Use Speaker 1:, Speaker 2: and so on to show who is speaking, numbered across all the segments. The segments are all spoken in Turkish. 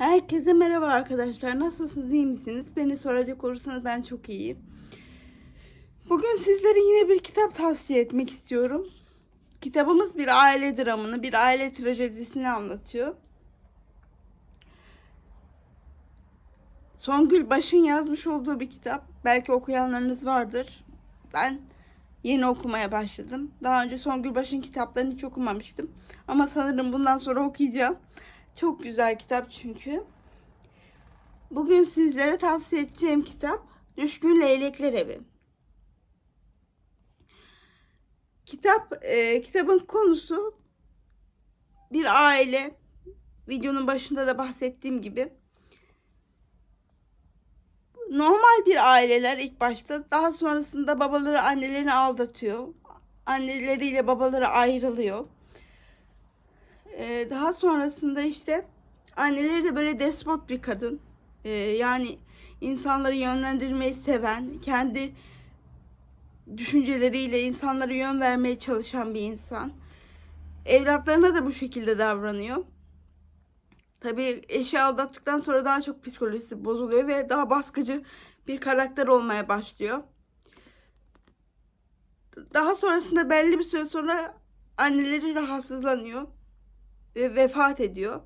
Speaker 1: Herkese merhaba arkadaşlar. Nasılsınız? iyi misiniz? Beni soracak olursanız ben çok iyiyim. Bugün sizlere yine bir kitap tavsiye etmek istiyorum. Kitabımız bir aile dramını, bir aile trajedisini anlatıyor. Songül Baş'ın yazmış olduğu bir kitap. Belki okuyanlarınız vardır. Ben yeni okumaya başladım. Daha önce Songül Baş'ın kitaplarını hiç okumamıştım. Ama sanırım bundan sonra okuyacağım. Çok güzel kitap çünkü. Bugün sizlere tavsiye edeceğim kitap Düşkün Leylekler Evi. Kitap, e, kitabın konusu bir aile. Videonun başında da bahsettiğim gibi. Normal bir aileler ilk başta. Daha sonrasında babaları annelerini aldatıyor. Anneleriyle babaları ayrılıyor. Ee, daha sonrasında işte anneleri de böyle despot bir kadın. Ee, yani insanları yönlendirmeyi seven, kendi düşünceleriyle insanlara yön vermeye çalışan bir insan. Evlatlarına da bu şekilde davranıyor. Tabii eşi aldattıktan sonra daha çok psikolojisi bozuluyor ve daha baskıcı bir karakter olmaya başlıyor. Daha sonrasında belli bir süre sonra anneleri rahatsızlanıyor ve vefat ediyor.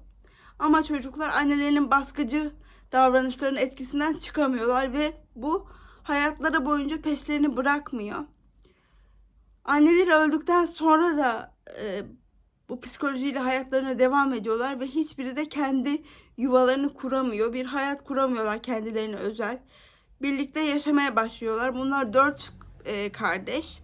Speaker 1: Ama çocuklar annelerinin baskıcı davranışlarının etkisinden çıkamıyorlar ve bu hayatları boyunca peşlerini bırakmıyor. Anneleri öldükten sonra da e, bu psikolojiyle hayatlarına devam ediyorlar ve hiçbiri de kendi yuvalarını kuramıyor. Bir hayat kuramıyorlar kendilerine özel. Birlikte yaşamaya başlıyorlar. Bunlar dört e, kardeş.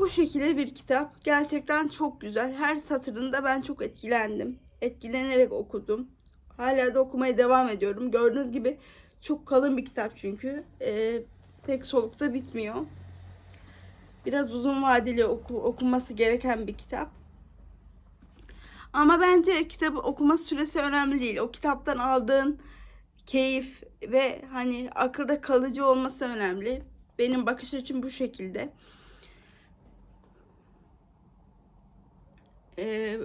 Speaker 1: Bu şekilde bir kitap. Gerçekten çok güzel. Her satırında ben çok etkilendim. Etkilenerek okudum. Hala da okumaya devam ediyorum. Gördüğünüz gibi çok kalın bir kitap çünkü. Ee, tek solukta bitmiyor. Biraz uzun vadeli oku, okunması gereken bir kitap. Ama bence kitabı okuma süresi önemli değil. O kitaptan aldığın keyif ve hani akılda kalıcı olması önemli. Benim bakış açım bu şekilde. Ee,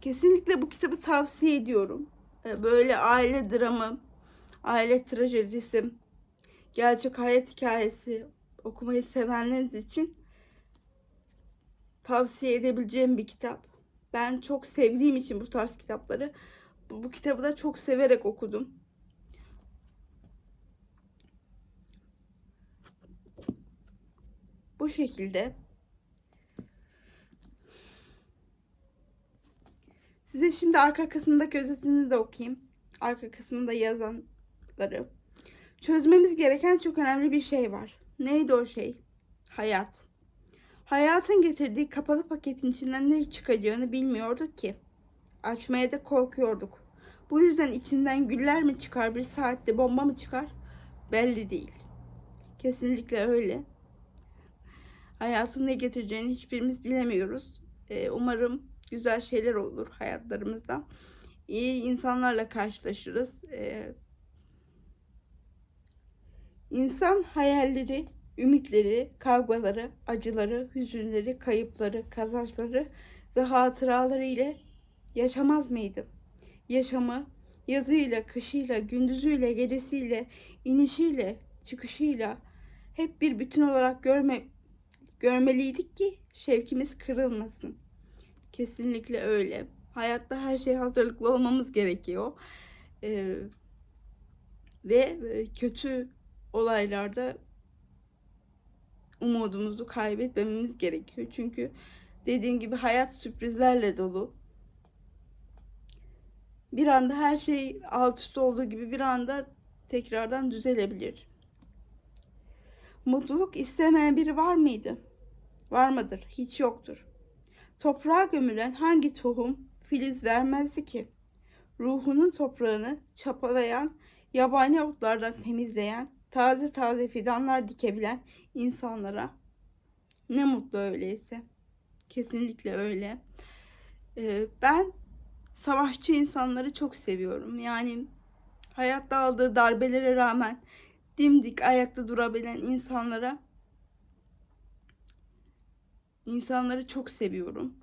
Speaker 1: kesinlikle bu kitabı tavsiye ediyorum. Ee, böyle aile dramı, aile trajedisi, gerçek hayat hikayesi okumayı sevenleriniz için tavsiye edebileceğim bir kitap. Ben çok sevdiğim için bu tarz kitapları bu, bu kitabı da çok severek okudum. Bu şekilde. Size şimdi arka kısmındaki özetini de okuyayım. Arka kısmında yazanları. Çözmemiz gereken çok önemli bir şey var. Neydi o şey? Hayat. Hayatın getirdiği kapalı paketin içinden ne çıkacağını bilmiyorduk ki. Açmaya da korkuyorduk. Bu yüzden içinden güller mi çıkar, bir saatte bomba mı çıkar? Belli değil. Kesinlikle öyle. Hayatın ne getireceğini hiçbirimiz bilemiyoruz. Ee, umarım güzel şeyler olur hayatlarımızda. İyi insanlarla karşılaşırız. Ee, insan hayalleri, ümitleri, kavgaları, acıları, hüzünleri, kayıpları, kazançları ve hatıraları ile yaşamaz mıydı? Yaşamı yazıyla, kışıyla, gündüzüyle, gecesiyle, inişiyle, çıkışıyla hep bir bütün olarak görme, görmeliydik ki şevkimiz kırılmasın. Kesinlikle öyle. Hayatta her şey hazırlıklı olmamız gerekiyor. Ee, ve e, kötü olaylarda umudumuzu kaybetmememiz gerekiyor. Çünkü dediğim gibi hayat sürprizlerle dolu. Bir anda her şey alt üst olduğu gibi bir anda tekrardan düzelebilir. Mutluluk istemeyen biri var mıydı? Var mıdır? Hiç yoktur. Toprağa gömülen hangi tohum filiz vermezdi ki? Ruhunun toprağını çapalayan, yabani otlardan temizleyen, taze taze fidanlar dikebilen insanlara ne mutlu öyleyse. Kesinlikle öyle. Ee, ben savaşçı insanları çok seviyorum. Yani hayatta aldığı darbelere rağmen dimdik ayakta durabilen insanlara insanları çok seviyorum.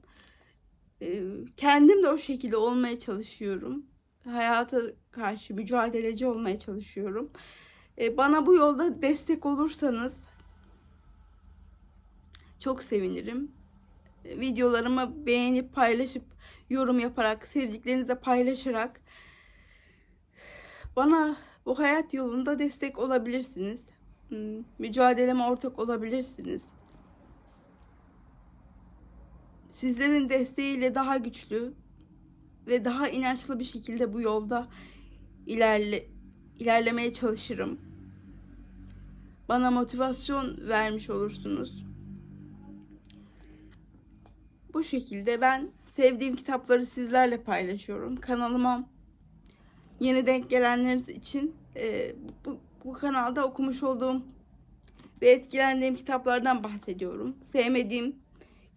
Speaker 1: Ee, kendim de o şekilde olmaya çalışıyorum. Hayata karşı mücadeleci olmaya çalışıyorum. Ee, bana bu yolda destek olursanız çok sevinirim. Ee, Videolarımı beğenip paylaşıp yorum yaparak sevdiklerinizle paylaşarak bana bu hayat yolunda destek olabilirsiniz. Hmm, Mücadeleme ortak olabilirsiniz. Sizlerin desteğiyle daha güçlü ve daha inançlı bir şekilde bu yolda ilerle ilerlemeye çalışırım. Bana motivasyon vermiş olursunuz. Bu şekilde ben sevdiğim kitapları sizlerle paylaşıyorum. Kanalıma yeni denk gelenleriniz için e, bu, bu kanalda okumuş olduğum ve etkilendiğim kitaplardan bahsediyorum. Sevmediğim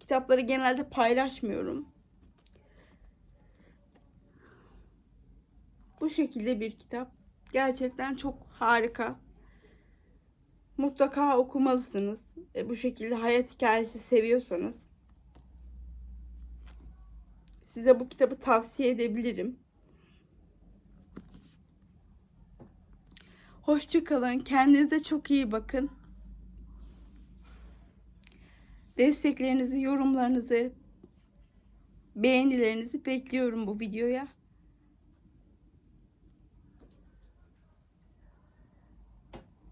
Speaker 1: kitapları genelde paylaşmıyorum. Bu şekilde bir kitap. Gerçekten çok harika. Mutlaka okumalısınız. E, bu şekilde hayat hikayesi seviyorsanız. Size bu kitabı tavsiye edebilirim. Hoşçakalın. Kendinize çok iyi bakın. Desteklerinizi, yorumlarınızı, beğenilerinizi bekliyorum bu videoya.